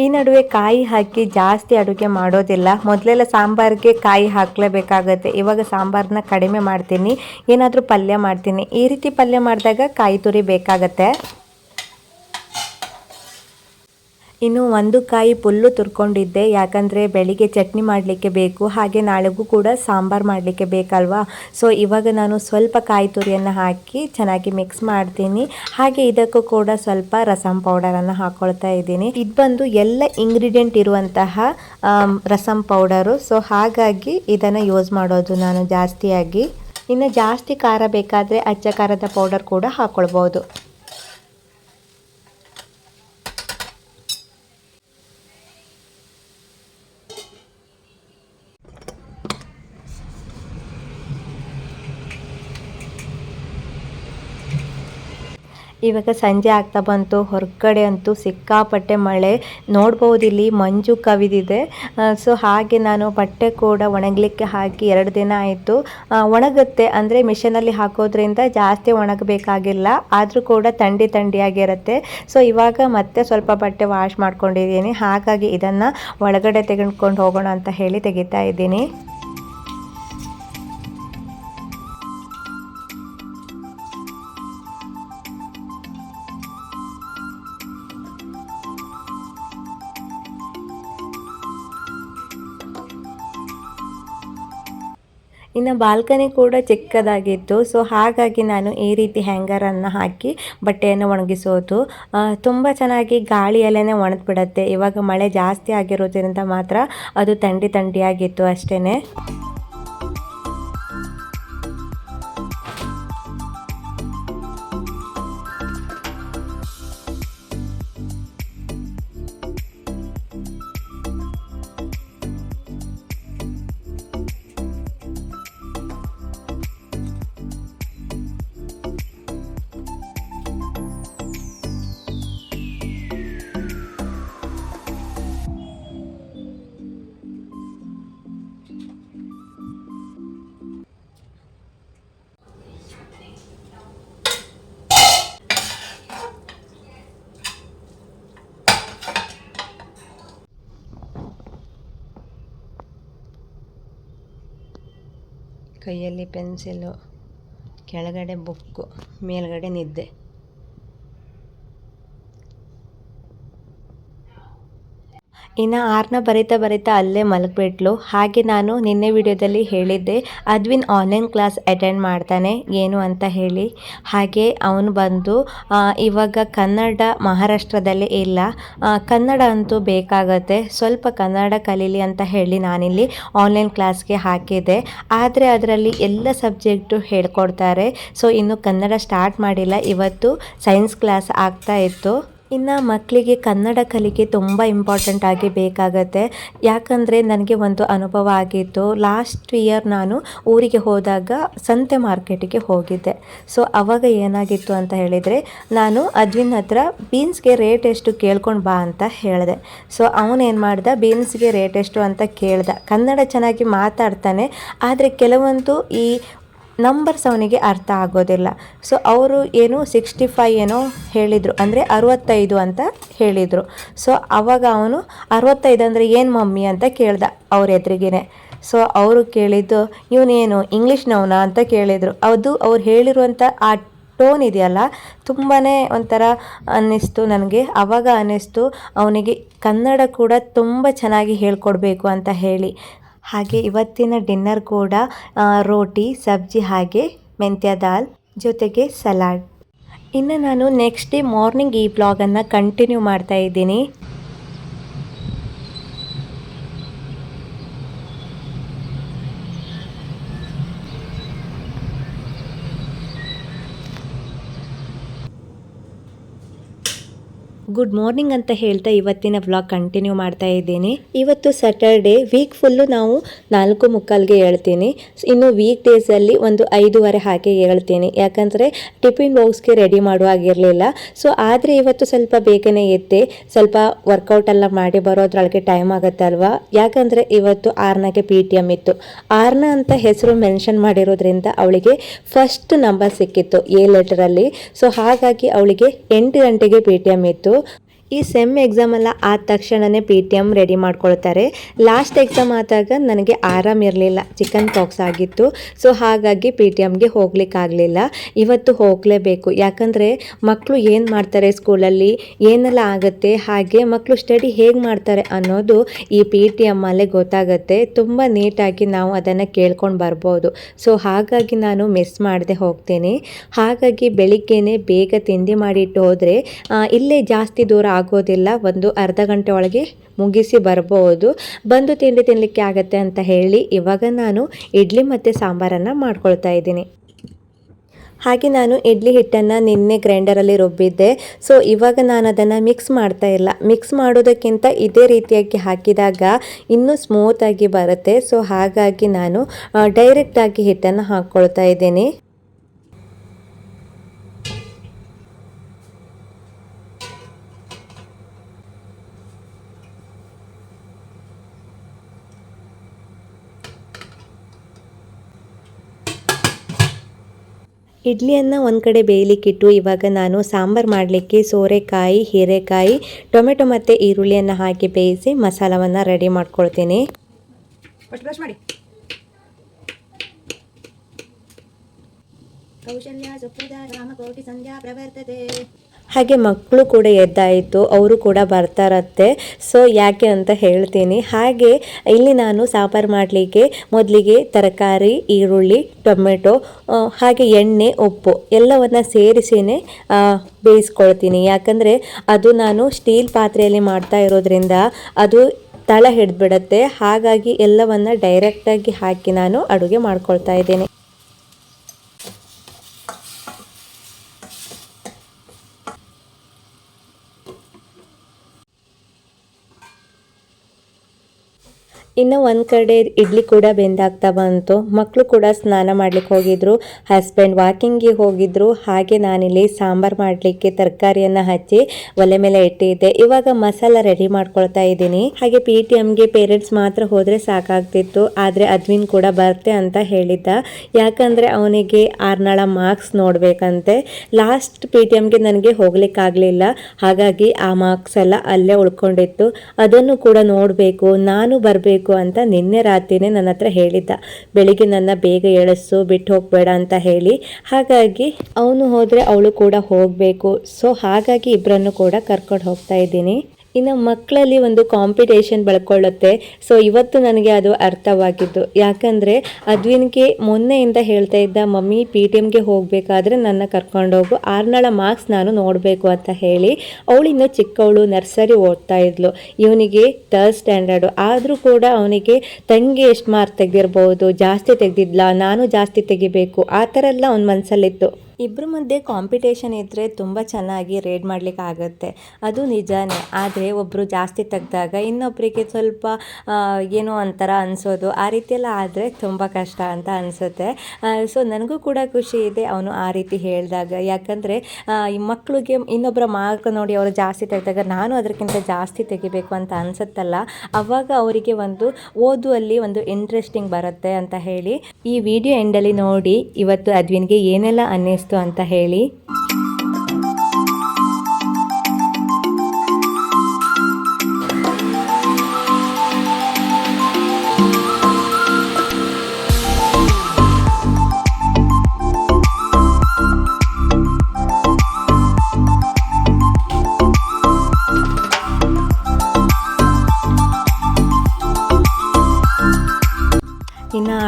ಈ ನಡುವೆ ಕಾಯಿ ಹಾಕಿ ಜಾಸ್ತಿ ಅಡುಗೆ ಮಾಡೋದಿಲ್ಲ. ಮೊದಲೆಲ್ಲ ಸಾಂಬಾರಿಗೆ ಕಾಯಿ ಹಾಕಲೇಬೇಕಾಗತ್ತೆ. ಇವಾಗ ಸಾಂಬಾರನ್ನ ಕಡಿಮೆ ಮಾಡ್ತೀನಿ. ಏನಾದರೂ ಪಲ್ಯ ಮಾಡ್ತೀನಿ. ಈ ರೀತಿ ಪಲ್ಯ ಮಾಡಿದಾಗ ಕಾಯಿ ತುರಿ ಬೇಕಾಗತ್ತೆ. ಇನ್ನು ಒಂದು ಕಾಯಿ ಪುಲ್ಲು ತುರ್ಕೊಂಡಿದ್ದೆ. ಯಾಕಂದರೆ ಬೆಳಿಗ್ಗೆ ಚಟ್ನಿ ಮಾಡಲಿಕ್ಕೆ ಬೇಕು, ಹಾಗೆ ನಾಳೆಗೂ ಕೂಡ ಸಾಂಬಾರು ಮಾಡಲಿಕ್ಕೆ ಬೇಕಲ್ವಾ? ಸೊ ಇವಾಗ ನಾನು ಸ್ವಲ್ಪ ಕಾಯಿ ತುರಿಯನ್ನು ಹಾಕಿ ಚೆನ್ನಾಗಿ ಮಿಕ್ಸ್ ಮಾಡ್ತೀನಿ. ಹಾಗೆ ಇದಕ್ಕೂ ಕೂಡ ಸ್ವಲ್ಪ ರಸಂ ಪೌಡರನ್ನು ಹಾಕ್ಕೊಳ್ತಾ ಇದ್ದೀನಿ. ಇದು ಬಂದು ಎಲ್ಲ ಇಂಗ್ರೀಡಿಯೆಂಟ್ ಇರುವಂತಹ ರಸಂ ಪೌಡರು. ಸೊ ಹಾಗಾಗಿ ಇದನ್ನು ಯೂಸ್ ಮಾಡೋದು ನಾನು ಜಾಸ್ತಿಯಾಗಿ. ಇನ್ನು ಜಾಸ್ತಿ ಖಾರ ಬೇಕಾದರೆ ಅಚ್ಚ ಖಾರದ ಪೌಡರ್ ಕೂಡ ಹಾಕ್ಕೊಳ್ಬೋದು ಇವಾಗ ಸಂಜೆ ಆಗ್ತಾ ಬಂತು, ಹೊರಗಡೆ ಅಂತೂ ಸಿಕ್ಕಾಪಟ್ಟೆ ಮಳೆ. ನೋಡ್ಬೋದು ಇಲ್ಲಿ ಮಂಜು ಕವಿದಿದೆ. ಸೊ ಹಾಗೆ ನಾನು ಬಟ್ಟೆ ಕೂಡ ಒಣಗಲಿಕ್ಕೆ ಹಾಕಿ ಎರಡು ದಿನ ಆಯಿತು. ಒಣಗುತ್ತೆ ಅಂದರೆ ಮಿಷನಲ್ಲಿ ಹಾಕೋದ್ರಿಂದ ಜಾಸ್ತಿ ಒಣಗಬೇಕಾಗಿಲ್ಲ, ಆದರೂ ಕೂಡ ತಂಡಿ ತಂಡಿಯಾಗಿರುತ್ತೆ ಸೊ ಇವಾಗ ಮತ್ತೆ ಸ್ವಲ್ಪ ಬಟ್ಟೆ ವಾಶ್ ಮಾಡ್ಕೊಂಡಿದ್ದೀನಿ. ಹಾಗಾಗಿ ಇದನ್ನು ಒಳಗಡೆ ತೆಗೆದುಕೊಂಡು ಹೋಗೋಣ ಅಂತ ಹೇಳಿ ತೆಗಿತಾ ಇದ್ದೀನಿ. ಇನ್ನು ಬಾಲ್ಕನಿ ಕೂಡ ಚಿಕ್ಕದಾಗಿತ್ತು ಸೊ ಹಾಗಾಗಿ ನಾನು ಈ ರೀತಿ ಹ್ಯಾಂಗರನ್ನು ಹಾಕಿ ಬಟ್ಟೆಯನ್ನು ಒಣಗಿಸೋದು. ತುಂಬ ಚೆನ್ನಾಗಿ ಗಾಳಿಯಲ್ಲೇ ಒಣಗಿಬಿಡತ್ತೆ ಇವಾಗ ಮಳೆ ಜಾಸ್ತಿ ಆಗಿರೋದ್ರಿಂದ ಮಾತ್ರ ಅದು ತಂಡಿ ತಂಡಿಯಾಗಿತ್ತು ಅಷ್ಟೇ ಪೆನ್ಸಿಲು ಕೆಳಗಡೆ ಬುಕ್ಕು ಮೇಲ್ಗಡೆ ನಿದ್ದೆ. ಇನ್ನು ಆರ್ನ ಬರಿತಾ ಬರಿತಾ ಅಲ್ಲೇ ಮಲಗಿಬಿಟ್ಲು. ಹಾಗೆ ನಾನು ನಿನ್ನೆ ವಿಡಿಯೋದಲ್ಲಿ ಹೇಳಿದ್ದೆ, ಅದ್ವಿನ್ ಆನ್ಲೈನ್ ಕ್ಲಾಸ್ ಅಟೆಂಡ್ ಮಾಡ್ತಾನೆ, ಏನು ಅಂತ ಹೇಳಿ. ಹಾಗೆ ಅವನು ಬಂದು ಇವಾಗ ಕನ್ನಡ ಮಹಾರಾಷ್ಟ್ರದಲ್ಲಿ ಇಲ್ಲ. ಕನ್ನಡ ಅಂತೂ ಬೇಕಾಗತ್ತೆ, ಸ್ವಲ್ಪ ಕನ್ನಡ ಕಲೀಲಿ ಅಂತ ಹೇಳಿ ನಾನಿಲ್ಲಿ ಆನ್ಲೈನ್ ಕ್ಲಾಸ್ಗೆ ಹಾಕಿದ್ದೆ. ಆದರೆ ಅದರಲ್ಲಿ ಎಲ್ಲ ಸಬ್ಜೆಕ್ಟು ಹೇಳ್ಕೊಡ್ತಾರೆ. ಸೊ ಇನ್ನು ಕನ್ನಡ ಸ್ಟಾರ್ಟ್ ಮಾಡಿಲ್ಲ. ಇವತ್ತು ಸೈನ್ಸ್ ಕ್ಲಾಸ್ ಆಗ್ತಾ ಇತ್ತು. ಇನ್ನು ಮಕ್ಕಳಿಗೆ ಕನ್ನಡ ಕಲಿಕೆ ತುಂಬ ಇಂಪಾರ್ಟೆಂಟ್ ಆಗಿ ಬೇಕಾಗತ್ತೆ. ಯಾಕಂದರೆ ನನಗೆ ಒಂದು ಅನುಭವ ಆಗಿತ್ತು. ಲಾಸ್ಟ್ ಇಯರ್ ನಾನು ಊರಿಗೆ ಹೋದಾಗ ಸಂತೆ ಮಾರ್ಕೆಟಿಗೆ ಹೋಗಿದ್ದೆ. ಸೊ ಅವಾಗ ಏನಾಗಿತ್ತು ಅಂತ ಹೇಳಿದರೆ, ನಾನು ಅದ್ವಿನ್ ಹತ್ರ ಬೀನ್ಸ್ಗೆ ರೇಟ್ ಎಷ್ಟು ಕೇಳ್ಕೊಂಡು ಬಾ ಅಂತ ಹೇಳಿದೆ. ಸೊ ಅವನೇನು ಮಾಡ್ದ? ಬೀನ್ಸ್ಗೆ ರೇಟ್ ಎಷ್ಟು ಅಂತ ಕೇಳ್ದ. ಕನ್ನಡ ಚೆನ್ನಾಗಿ ಮಾತಾಡ್ತಾನೆ. ಆದರೆ ಕೆಲವೊಂದು ಈ ನಂಬರ್ಸ್ ಅವನಿಗೆ ಅರ್ಥ ಆಗೋದಿಲ್ಲ. ಸೊ ಅವರು ಏನು ಸಿಕ್ಸ್ಟಿ ಫೈ ಏನೋ ಹೇಳಿದರು, ಅಂದರೆ ಅರವತ್ತೈದು ಅಂತ ಹೇಳಿದರು. ಸೊ ಆವಾಗ ಅವನು ಅರವತ್ತೈದು ಅಂದರೆ ಏನು ಮಮ್ಮಿ ಅಂತ ಕೇಳ್ದ ಅವ್ರ ಎದುರಿಗೇನೆ. ಸೊ ಅವರು ಕೇಳಿದ್ದು, ಇವನೇನು ಇಂಗ್ಲೀಷ್ನವನ ಅಂತ ಕೇಳಿದರು. ಅದು ಅವ್ರು ಹೇಳಿರುವಂಥ ಆ ಟೋನ್ ಇದೆಯಲ್ಲ ತುಂಬಾ ಒಂಥರ ಅನ್ನಿಸ್ತು ನನಗೆ. ಆವಾಗ ಅನ್ನಿಸ್ತು, ಅವನಿಗೆ ಕನ್ನಡ ಕೂಡ ತುಂಬ ಚೆನ್ನಾಗಿ ಹೇಳ್ಕೊಡ್ಬೇಕು ಅಂತ ಹೇಳಿ. ಹಾಗೆ ಇವತ್ತಿನ ಡಿನ್ನರ್ ಕೂಡ ರೋಟಿ, ಸಬ್ಜಿ ಹಾಗೆ ಮೆಂತ್ಯ ದಾಲ್ ಜೊತೆಗೆ ಸಲಾಡ್. ಇನ್ನು ನಾನು ನೆಕ್ಸ್ಟ್ ಡೇ ಮಾರ್ನಿಂಗ್ ಈ ಬ್ಲಾಗನ್ನು ಕಂಟಿನ್ಯೂ ಮಾಡ್ತಾ ಇದ್ದೀನಿ. ಗುಡ್ ಮಾರ್ನಿಂಗ್ ಅಂತ ಹೇಳ್ತಾ ಇವತ್ತಿನ ವ್ಲಾಗ್ ಕಂಟಿನ್ಯೂ ಮಾಡ್ತಾ ಇದ್ದೀನಿ. ಇವತ್ತು ಸ್ಯಾಟರ್ಡೇ ವೀಕ್ ಫುಲ್ಲು ನಾವು ನಾಲ್ಕು ಮುಕ್ಕಾಲ್ಗೆ ಹೇಳ್ತೀನಿ. ಇನ್ನು ವೀಕ್ ಡೇಸಲ್ಲಿ ಒಂದು ಐದೂವರೆ ಹಾಗೆ ಹೇಳ್ತೀನಿ. ಯಾಕಂದರೆ ಟಿಫಿನ್ ಬಾಕ್ಸ್ಗೆ ರೆಡಿ ಮಾಡುವಾಗಿರಲಿಲ್ಲ ಸೊ ಆದರೆ ಇವತ್ತು ಸ್ವಲ್ಪ ಬೇಗನೆ ಎದ್ದೆ, ಸ್ವಲ್ಪ ವರ್ಕೌಟ್ ಎಲ್ಲ ಮಾಡಿ ಬರೋದ್ರೊಳಗೆ ಟೈಮ್ ಆಗುತ್ತೆ ಅಲ್ವಾ ಯಾಕಂದರೆ ಇವತ್ತು ಆರ್ನಾಗೆ ಪಿ ಟಿ ಎಂ ಇತ್ತು. ಆರ್ನ ಅಂತ ಹೆಸರು ಮೆನ್ಷನ್ ಮಾಡಿರೋದ್ರಿಂದ ಅವಳಿಗೆ ಫಸ್ಟ್ ನಂಬರ್ ಸಿಕ್ಕಿತ್ತು ಎ ಲೆಟರಲ್ಲಿ ಸೊ ಹಾಗಾಗಿ ಅವಳಿಗೆ ಎಂಟು ಗಂಟೆಗೆ ಪಿ ಟಿ ಎಂ ಇತ್ತು. ಈ ಸೆಮ್ ಎಕ್ಸಾಮ್ ಎಲ್ಲ ಆದ ತಕ್ಷಣವೇ ಪಿ ಟಿ ಎಂ ರೆಡಿ ಮಾಡ್ಕೊಳ್ತಾರೆ. ಲಾಸ್ಟ್ ಎಕ್ಸಾಮ್ ಆದಾಗ ನನಗೆ ಆರಾಮ್ ಇರಲಿಲ್ಲ. ಚಿಕನ್ ಪಾಕ್ಸ್ ಆಗಿತ್ತು. ಸೊ ಹಾಗಾಗಿ ಪಿ ಟಿ ಎಮ್ಗೆ ಹೋಗ್ಲಿಕ್ಕಾಗಲಿಲ್ಲ ಇವತ್ತು ಹೋಗಲೇಬೇಕು. ಯಾಕಂದರೆ ಮಕ್ಕಳು ಏನು ಮಾಡ್ತಾರೆ ಸ್ಕೂಲಲ್ಲಿ ಏನೆಲ್ಲ ಆಗುತ್ತೆ? ಹಾಗೆ ಮಕ್ಕಳು ಸ್ಟಡಿ ಹೇಗೆ ಮಾಡ್ತಾರೆ ಅನ್ನೋದು ಈ ಪಿ ಟಿ ಎಮ್ಮಲ್ಲೇ ಗೊತ್ತಾಗುತ್ತೆ. ತುಂಬ ನೀಟಾಗಿ ನಾವು ಅದನ್ನು ಕೇಳ್ಕೊಂಡು ಬರ್ಬೋದು. ಸೊ ಹಾಗಾಗಿ ನಾನು ಮಿಸ್ ಮಾಡದೆ ಹೋಗ್ತೀನಿ. ಹಾಗಾಗಿ ಬೆಳಿಗ್ಗೆನೇ ಬೇಗ ತಿಂಡಿ ಮಾಡಿಟ್ಟು ಹೋದರೆ ಇಲ್ಲೇ ಜಾಸ್ತಿ ದೂರ ಆಗೋದಿಲ್ಲ. ಒಂದು ಅರ್ಧ ಗಂಟೆ ಒಳಗೆ ಮುಗಿಸಿ ಬರ್ಬೋದು. ಬಂದು ತಿಂಡಿ ತಿನ್ನಲಿಕ್ಕೆ ಆಗತ್ತೆ ಅಂತ ಹೇಳಿ ಇವಾಗ ನಾನು ಇಡ್ಲಿ ಮತ್ತು ಸಾಂಬಾರನ್ನು ಮಾಡ್ಕೊಳ್ತಾ ಇದ್ದೀನಿ. ಹಾಗೆ ನಾನು ಇಡ್ಲಿ ಹಿಟ್ಟನ್ನು ನಿನ್ನೆ ಗ್ರೈಂಡರಲ್ಲಿ ರುಬ್ಬಿದ್ದೆ. ಸೊ ಇವಾಗ ನಾನು ಅದನ್ನು ಮಿಕ್ಸ್ ಮಾಡ್ತಾ ಇಲ್ಲ. ಮಿಕ್ಸ್ ಮಾಡೋದಕ್ಕಿಂತ ಇದೇ ರೀತಿಯಾಗಿ ಹಾಕಿದಾಗ ಇನ್ನೂ ಸ್ಮೂತಾಗಿ ಬರುತ್ತೆ. ಸೊ ಹಾಗಾಗಿ ನಾನು ಡೈರೆಕ್ಟಾಗಿ ಹಿಟ್ಟನ್ನು ಹಾಕ್ಕೊಳ್ತಾ ಇದ್ದೀನಿ. ಇಡ್ಲಿಯನ್ನು ಒಂದು ಕಡೆ ಬೇಯಲಿಕ್ಕಿಟ್ಟು ಇವಾಗ ನಾನು ಸಾಂಬಾರು ಮಾಡಲಿಕ್ಕೆ ಸೋರೆಕಾಯಿ, ಹೀರೆಕಾಯಿ, ಟೊಮೆಟೊ ಮತ್ತು ಈರುಳ್ಳಿಯನ್ನು ಹಾಕಿ ಬೇಯಿಸಿ ಮಸಾಲವನ್ನು ರೆಡಿ ಮಾಡ್ಕೊಳ್ತೀನಿ. ಮಾಡಿ. ಕೌಶಲ್ಯ ಸುಪ್ರದ ರಾಮಕೋಟಿ ಸಂಧ್ಯಾ ಪ್ರವರ್ತತೆ. ಹಾಗೆ ಮಕ್ಕಳು ಕೂಡ ಎದ್ದಾಯಿತು, ಅವರು ಕೂಡ ಬರ್ತಾರತ್ತೆ. ಸೊ ಯಾಕೆ ಅಂತ ಹೇಳ್ತೀನಿ. ಹಾಗೆ ಇಲ್ಲಿ ನಾನು ಸಾಂಬಾರು ಮಾಡಲಿಕ್ಕೆ ಮೊದಲಿಗೆ ತರಕಾರಿ, ಈರುಳ್ಳಿ, ಟೊಮೆಟೊ ಹಾಗೆ ಎಣ್ಣೆ, ಉಪ್ಪು ಎಲ್ಲವನ್ನು ಸೇರಿಸಿನೇ ಬೇಯಿಸ್ಕೊಳ್ತೀನಿ. ಯಾಕಂದರೆ ಅದು ನಾನು ಸ್ಟೀಲ್ ಪಾತ್ರೆಯಲ್ಲಿ ಮಾಡ್ತಾ ಇರೋದ್ರಿಂದ ಅದು ತಳ ಹಿಡಿದ್ಬಿಡತ್ತೆ. ಹಾಗಾಗಿ ಎಲ್ಲವನ್ನು ಡೈರೆಕ್ಟಾಗಿ ಹಾಕಿ ನಾನು ಅಡುಗೆ ಮಾಡ್ಕೊಳ್ತಾ ಇದ್ದೀನಿ. ಇನ್ನು ಒಂದು ಕಡೆ ಇಡ್ಲಿ ಕೂಡ ಬೆಂದಾಗ್ತಾ ಬಂತು. ಮಕ್ಕಳು ಕೂಡ ಸ್ನಾನ ಮಾಡ್ಲಿಕ್ಕೆ ಹೋಗಿದ್ರು. ಹಸ್ಬೆಂಡ್ ವಾಕಿಂಗಿಗೆ ಹೋಗಿದ್ರು. ಹಾಗೆ ನಾನಿಲ್ಲಿ ಸಾಂಬಾರು ಮಾಡಲಿಕ್ಕೆ ತರಕಾರಿಯನ್ನು ಹಚ್ಚಿ ಒಲೆ ಮೇಲೆ ಇಟ್ಟಿದ್ದೆ. ಇವಾಗ ಮಸಾಲ ರೆಡಿ ಮಾಡ್ಕೊಳ್ತಾ ಇದ್ದೀನಿ. ಹಾಗೆ ಪಿ ಟಿ ಎಮ್ಗೆ ಪೇರೆಂಟ್ಸ್ ಮಾತ್ರ ಹೋದರೆ ಸಾಕಾಗ್ತಿತ್ತು. ಆದರೆ ಅದ್ವಿನ್ ಕೂಡ ಬರ್ತೆ ಅಂತ ಹೇಳಿದ್ದ. ಯಾಕಂದರೆ ಅವನಿಗೆ ಆರ್ನಾಳ ಮಾರ್ಕ್ಸ್ ನೋಡಬೇಕಂತೆ. ಲಾಸ್ಟ್ ಪಿ ಟಿ ಎಮ್ಗೆ ನನಗೆ ಹೋಗ್ಲಿಕ್ಕಾಗಲಿಲ್ಲ ಹಾಗಾಗಿ ಆ ಮಾರ್ಕ್ಸ್ ಎಲ್ಲ ಅಲ್ಲೇ ಉಳ್ಕೊಂಡಿತ್ತು. ಅದನ್ನು ಕೂಡ ನೋಡಬೇಕು. ನಾನು ಬರಬೇಕು ಅಂತ ನಿನ್ನೆ ರಾತ್ರಿನೇ ನನ್ನ ಹತ್ರ ಹೇಳಿದ್ದ. ಬೆಳಿಗ್ಗೆ ನನ್ನ ಬೇಗ ಎಳಸು, ಬಿಟ್ಟು ಹೋಗಬೇಡ ಅಂತ ಹೇಳಿ. ಹಾಗಾಗಿ ಅವನು ಹೋದರೆ ಅವಳು ಕೂಡ ಹೋಗಬೇಕು. ಸೊ ಹಾಗಾಗಿ ಇಬ್ಬರನ್ನು ಕೂಡ ಕರ್ಕೊಂಡು ಹೋಗ್ತಾ ಇದ್ದೀನಿ. ಇನ್ನು ಮಕ್ಕಳಲ್ಲಿ ಒಂದು ಕಾಂಪಿಟೇಷನ್ ಬೆಳ್ಕೊಳ್ಳುತ್ತೆ. ಸೊ ಇವತ್ತು ನನಗೆ ಅದು ಅರ್ಥವಾಗಿದ್ದು. ಯಾಕಂದರೆ, ಅದ್ವಿನ್ಗೆ ಮೊನ್ನೆಯಿಂದ ಹೇಳ್ತಾ ಇದ್ದ, ಮಮ್ಮಿ ಪಿ ಟಿ ಎಮ್ಗೆ ಹೋಗಬೇಕಾದ್ರೆ ನನ್ನ ಕರ್ಕೊಂಡೋಗು ಆರ್ನಾಳ ಮಾರ್ಕ್ಸ್ ನಾನು ನೋಡಬೇಕು ಅಂತ ಹೇಳಿ. ಅವಳಿನ್ನೂ ಚಿಕ್ಕವಳು, ನರ್ಸರಿ ಓದ್ತಾ ಇದ್ಲು. ಇವನಿಗೆ ಥರ್ಡ್ ಸ್ಟ್ಯಾಂಡರ್ಡು ಆದರೂ ಕೂಡ ಅವನಿಗೆ ತಂಗಿ ಎಷ್ಟು ಮಾರ್ಕ್ ತೆಗೆದಿರ್ಬೋದು, ಜಾಸ್ತಿ ತೆಗೆದಿದ್ಲಾ? ನಾನು ಜಾಸ್ತಿ ತೆಗಿಬೇಕು. ಆ ಥರ ಎಲ್ಲ ಅವನ ಮನಸ್ಸಲ್ಲಿತ್ತು ಇಬ್ಬರ ಮಧ್ಯೆ ಕಾಂಪಿಟೇಷನ್ ಇದ್ದರೆ ತುಂಬ ಚೆನ್ನಾಗಿ ರೇಡ್ ಮಾಡ್ಲಿಕ್ಕೆ ಆಗುತ್ತೆ. ಅದು ನಿಜಾನೇ. ಆದರೆ ಒಬ್ಬರು ಜಾಸ್ತಿ ತೆಗ್ದಾಗ ಇನ್ನೊಬ್ಬರಿಗೆ ಸ್ವಲ್ಪ ಏನೋ ಒಂಥರ ಅನಿಸೋದು. ಆ ರೀತಿಯೆಲ್ಲ ಆದರೆ ತುಂಬ ಕಷ್ಟ ಅಂತ ಅನಿಸುತ್ತೆ. ಸೊ ನನಗೂ ಕೂಡ ಖುಷಿ ಇದೆ ಅವನು ಆ ರೀತಿ ಹೇಳಿದಾಗ. ಯಾಕಂದರೆ ಈ ಮಕ್ಕಳಿಗೆ ಇನ್ನೊಬ್ಬರ ಮಾರ್ಕ್ ನೋಡಿ ಅವರು ಜಾಸ್ತಿ ತೆಗೆದಾಗ ನಾನು ಅದಕ್ಕಿಂತ ಜಾಸ್ತಿ ತೆಗಿಬೇಕು ಅಂತ ಅನಿಸುತ್ತಲ್ಲ. ಅವಾಗ ಅವರಿಗೆ ಒಂದು ಓದುವಲ್ಲಿ ಒಂದು ಇಂಟ್ರೆಸ್ಟಿಂಗ್ ಬರುತ್ತೆ ಅಂತ ಹೇಳಿ ಈ ವಿಡಿಯೋ ಎಂಡಲ್ಲಿ ನೋಡಿ. ಇವತ್ತು ಅದ್ವಿನ್ಗೆ ಏನೆಲ್ಲ ಅನ್ನಿಸ್ತು ಅಂತ ಹೇಳಿ.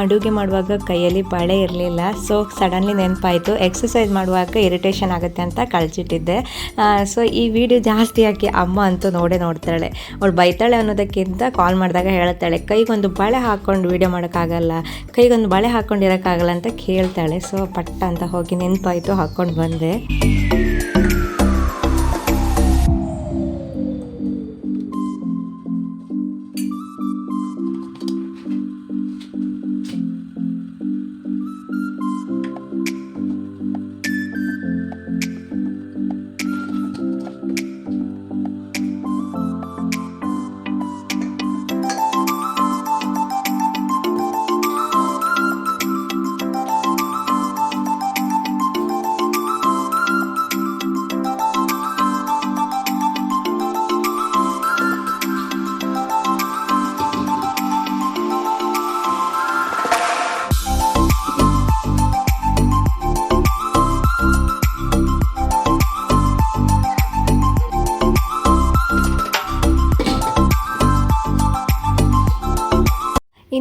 ಅಡುಗೆ ಮಾಡುವಾಗ ಕೈಯಲ್ಲಿ ಬಳೆ ಇರಲಿಲ್ಲ. ಸೊ ಸಡನ್ಲಿ ನೆನಪಾಯಿತು. ಎಕ್ಸಸೈಸ್ ಮಾಡುವಾಗ ಇರಿಟೇಷನ್ ಆಗುತ್ತೆ ಅಂತ ಕಳಿಸಿಟ್ಟಿದ್ದೆ ಸೊ ಈ ವಿಡಿಯೋ ಜಾಸ್ತಿ ಹಾಕಿ ಅಮ್ಮ ಅಂತೂ ನೋಡೇ ನೋಡ್ತಾಳೆ. ಅವಳು ಬೈತಾಳೆ ಅನ್ನೋದಕ್ಕಿಂತ ಕಾಲ್ ಮಾಡಿದಾಗ ಹೇಳ್ತಾಳೆ ಕೈಗೊಂದು ಬಳೆ ಹಾಕ್ಕೊಂಡು ವಿಡಿಯೋ ಮಾಡೋಕ್ಕಾಗಲ್ಲ. ಕೈಗೊಂದು ಬಳೆ ಹಾಕ್ಕೊಂಡು ಇರೋಕ್ಕಾಗಲ್ಲ ಅಂತ ಕೇಳ್ತಾಳೆ. ಸೊ ಪಟ್ಟ ಅಂತ ಹೋಗಿ ನೆನಪಾಯಿತು, ಹಾಕ್ಕೊಂಡು ಬಂದೆ.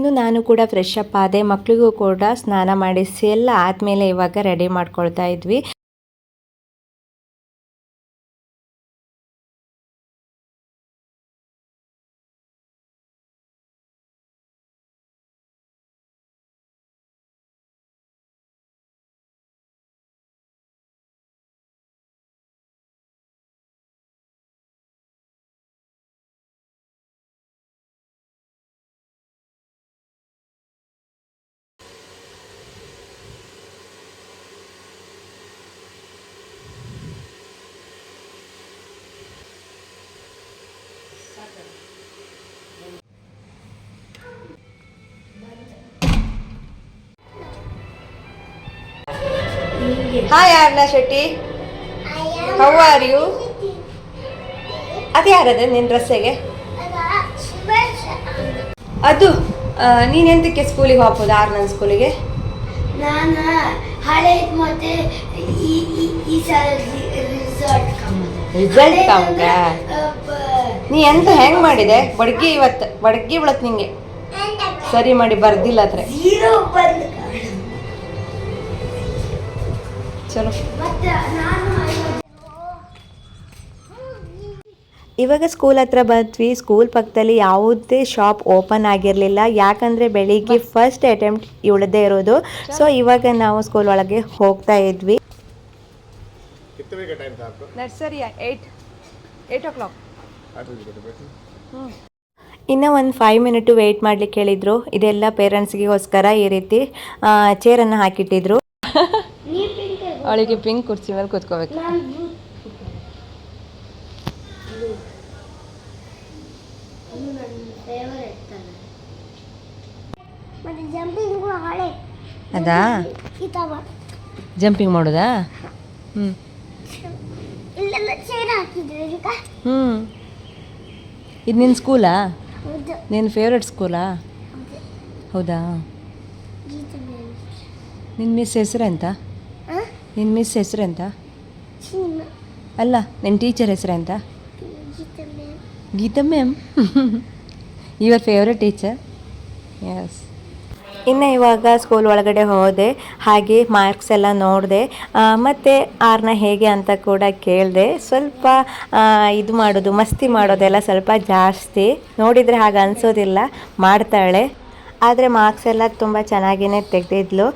ಇನ್ನು ನಾನು ಕೂಡ ಫ್ರೆಶ್ ಅಪ್ ಆದೆ ಮಕ್ಕಳಿಗೂ ಕೂಡ ಸ್ನಾನ ಮಾಡಿಸಿ ಎಲ್ಲ ಆದಮೇಲೆ ಇವಾಗ ರೆಡಿ ಮಾಡ್ಕೊಳ್ತಾ ಇದ್ವಿ. Hi Arna Shetty how are you ಅದು ಯಾರದೆ ನಿನ್ನ ಡ್ರೆಸ್ಸಿಗೆ ಅದು ನೀನು ಎಂತಕ್ಕೆ ಸ್ಕೂಲಿಗೆ ಹೋಗ್ಬೋದು ಆರ್ನನ್ ಸ್ಕೂಲಿಗೆ ನಾನು ಹಳೆ ಮತ್ತೆ ಈ ಈ- ಸಲ Result ತಗೊಂಡ? ನೀ ಎಂತ ಹೆಂಗ್ ಮಾಡಿದೆ? ಬಡ್ಗಿ ಇವತ್ತು ಬಡ್ಗಿ ಬಿಳತ್ ನಿಂಗೆ. ಸರಿ ಮಾಡಿ ಬರ್ದಿಲ್ಲ ಅತ್ರ ಚಲೋ. ಇವಾಗ ಸ್ಕೂಲ್ ಹತ್ರ ಬಂದ್ವಿ. ಸ್ಕೂಲ್ ಪಕ್ಕದಲ್ಲಿ ಯಾವುದೇ ಶಾಪ್ ಓಪನ್ ಆಗಿರಲಿಲ್ಲ. ಯಾಕಂದರೆ ಬೆಳಿಗ್ಗೆ ಫಸ್ಟ್ ಅಟೆಂಪ್ಟ್ ಇವಳದೇ ಇರೋದು. ಸೊ ಇವಾಗ ನಾವು ಸ್ಕೂಲ್ ಒಳಗೆ ಹೋಗ್ತಾ ಇದ್ವಿ. ನರ್ಸರಿ ಇನ್ನು ಒಂದು ಫೈವ್ ಮಿನಿಟು ವೇಟ್ ಮಾಡ್ಲಿಕ್ಕೆ ಹೇಳಿದ್ರು. ಇದೆಲ್ಲ ಪೇರೆಂಟ್ಸ್ಗೋಸ್ಕರ ಈ ರೀತಿ ಚೇರನ್ನು ಹಾಕಿಟ್ಟಿದ್ರು. ಅವಳಿಗೆ ಪಿಂಕ್ ಕುರ್ಚಿ ಮೇಲೆ ಕೂತ್ಕೋಬೇಕು. ಅದಾ? ಜಂಪಿಂಗ್ ಮಾಡೋದಾ? ಹ್ಞೂ ಹ್ಞೂ ಇದು ನಿನ್ನ ಸ್ಕೂಲಾ ಹೌದು. ನಿನ್ನ ಫೇವ್ರೆಟ್ ಸ್ಕೂಲಾ ಹೌದಾ. ನಿಮ್ಮ ನಿನ್ನ ಮಿಸ್ ಹೆಸರು ಆ? ನಿನ್ನ ಮಿಸ್ ಹೆಸರೆಂತ ಅಲ್ಲ ನಿನ್ನ teacher ಹೆಸರೆಂತ Geeta ma'am your favourite teacher yes ಇನ್ನು ಇವಾಗ ಸ್ಕೂಲ್ ಒಳಗಡೆ ಹೋದೆ ಹಾಗೆ ಮಾರ್ಕ್ಸ್ ಎಲ್ಲ ನೋಡಿದೆ ಮತ್ತು ಆರ್ನ ಹೇಗೆ ಅಂತ ಕೂಡ ಕೇಳಿದೆ. ಸ್ವಲ್ಪ ಇದು ಮಾಡೋದು ಮಸ್ತಿ ಮಾಡೋದೆಲ್ಲ ಸ್ವಲ್ಪ ಜಾಸ್ತಿ. ನೋಡಿದರೆ ಹಾಗೆ ಅನಿಸೋದಿಲ್ಲ ಮಾಡ್ತಾಳೆ. ಆದರೆ ಮಾರ್ಕ್ಸ್ ಎಲ್ಲ ತುಂಬ ಚೆನ್ನಾಗಿಯೇ ತೆಗೆದಿದ್ಲು.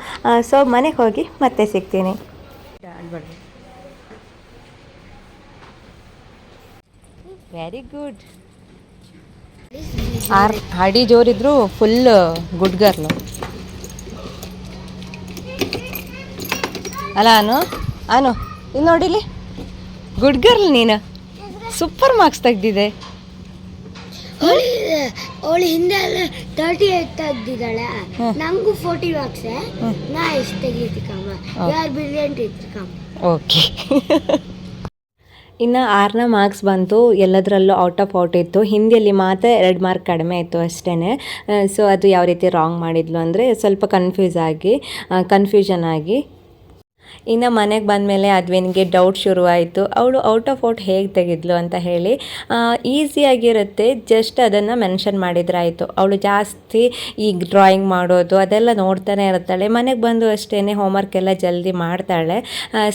ಸೊ ಮನೆಗೆ ಹೋಗಿ ಮತ್ತೆ ಸಿಗ್ತೀನಿ. ವೆರಿ ಗುಡ್ ಆರ್ ಹಾಡಿ ಜೋರಿದ್ರು ಫುಲ್ ಗುಡ್ ಗರ್ಲು ಅಲ್ಲ ಅನು ಅನು ಇಲ್ಲಿ ನೋಡಿಲಿ ಗುಡ್ ಗರ್ಲ್ ನೀನು. ಸೂಪರ್ ಮಾರ್ಕ್ಸ್ ತೆಗ್ದಿದೆ. ಅವಳು ಅವಳು ಹಿಂದೆ ಎಲ್ಲ ತರ್ಟಿ ಏಟ್ ತೆಗ್ದಿದ್ದಾಳೆ ನಂಗೂ ಫೋರ್ಟಿ ಮಾರ್ಕ್ಸ್ ನಾ ಎಷ್ಟು ತೆಗೀತಿಕಮ್ಮ? ಯಾರು ಬ್ರಿಲಿಯಂಟ್ ಇರ್ತಿಕಮ್ಮ ಓಕೆ. ಇನ್ನು ಆರನೇ ಮಾರ್ಕ್ಸ್ ಬಂತು ಎಲ್ಲದರಲ್ಲೂ ಔಟ್ ಆಫ್ ಔಟ್ ಇತ್ತು. ಹಿಂದಿಯಲ್ಲಿ ಮಾತ್ರ ಎರಡು ಮಾರ್ಕ್ ಕಡಿಮೆ ಇತ್ತು ಅಷ್ಟೇ ಸೊ ಅದು ಯಾವ ರೀತಿ ರಾಂಗ್ ಮಾಡಿದ್ಲು ಅಂದರೆ ಸ್ವಲ್ಪ ಕನ್ಫ್ಯೂಸ್ ಆಗಿ ಕನ್ಫ್ಯೂಷನ್ ಆಗಿ ಇನ್ನು ಮನೆಗೆ ಬಂದಮೇಲೆ ಅದ್ವಿನ್ಗೆ ಡೌಟ್ ಶುರುವಾಯಿತು. ಅವಳು ಔಟ್ ಆಫ್ ಔಟ್ ಹೇಗೆ ತೆಗೆದ್ಲು ಅಂತ ಹೇಳಿ ಈಸಿಯಾಗಿರುತ್ತೆ ಜಸ್ಟ್ ಅದನ್ನು ಮೆನ್ಷನ್ ಮಾಡಿದ್ರಾಯಿತು. ಅವಳು ಜಾಸ್ತಿ ಈ ಡ್ರಾಯಿಂಗ್ ಮಾಡೋದು ಅದೆಲ್ಲ ನೋಡ್ತಾನೆ ಇರ್ತಾಳೆ. ಮನೆಗೆ ಬಂದು ಅಷ್ಟೇ ಹೋಮ್ವರ್ಕ್ ಎಲ್ಲ ಜಲ್ದಿ ಮಾಡ್ತಾಳೆ.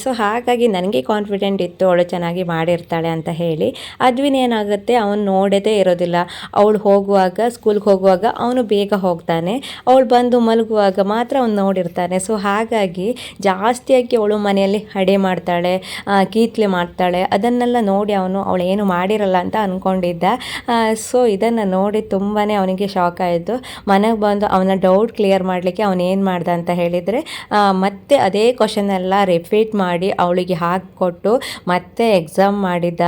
ಸೊ ಹಾಗಾಗಿ ನನಗೆ ಕಾನ್ಫಿಡೆಂಟ್ ಇತ್ತು ಅವಳು ಚೆನ್ನಾಗಿ ಮಾಡಿರ್ತಾಳೆ ಅಂತ ಹೇಳಿ. ಅದ್ವಿನ್ ಏನಾಗುತ್ತೆ, ಅವನು ನೋಡೋದೇ ಇರೋದಿಲ್ಲ. ಅವಳು ಹೋಗುವಾಗ ಸ್ಕೂಲ್ಗೆ ಹೋಗುವಾಗ ಅವನು ಬೇಗ ಹೋಗ್ತಾನೆ. ಅವಳು ಬಂದು ಮಲಗುವಾಗ ಮಾತ್ರ ಅವ್ನು ನೋಡಿರ್ತಾನೆ. ಸೊ ಹಾಗಾಗಿ ಜಾಸ್ತಿಯಾಗಿ ಅವಳು ಮನೆಯಲ್ಲಿ ಅಡೆ ಮಾಡ್ತಾಳೆ ಕೀತ್ಲೆ ಮಾಡ್ತಾಳೆ, ಅದನ್ನೆಲ್ಲ ನೋಡಿ ಅವನು, ಅವಳು ಏನು ಮಾಡಿರಲ್ಲ ಅಂತ ಅಂದ್ಕೊಂಡಿದ್ದ ಸೊ ಇದನ್ನು ನೋಡಿ ತುಂಬಾ ಅವನಿಗೆ ಶಾಕ್ ಆಯಿತು. ಮನೆಗೆ ಬಂದು ಅವನ ಡೌಟ್ ಕ್ಲಿಯರ್ ಮಾಡಲಿಕ್ಕೆ ಅವನು ಏನು ಮಾಡ್ದ ಅಂತ ಹೇಳಿದರೆ ಮತ್ತೆ ಅದೇ ಕ್ವಶನ್ ಎಲ್ಲ ರಿಪೀಟ್ ಮಾಡಿ ಅವಳಿಗೆ ಹಾಕಿಕೊಟ್ಟು ಮತ್ತೆ ಎಕ್ಸಾಮ್ ಮಾಡಿದ್ದ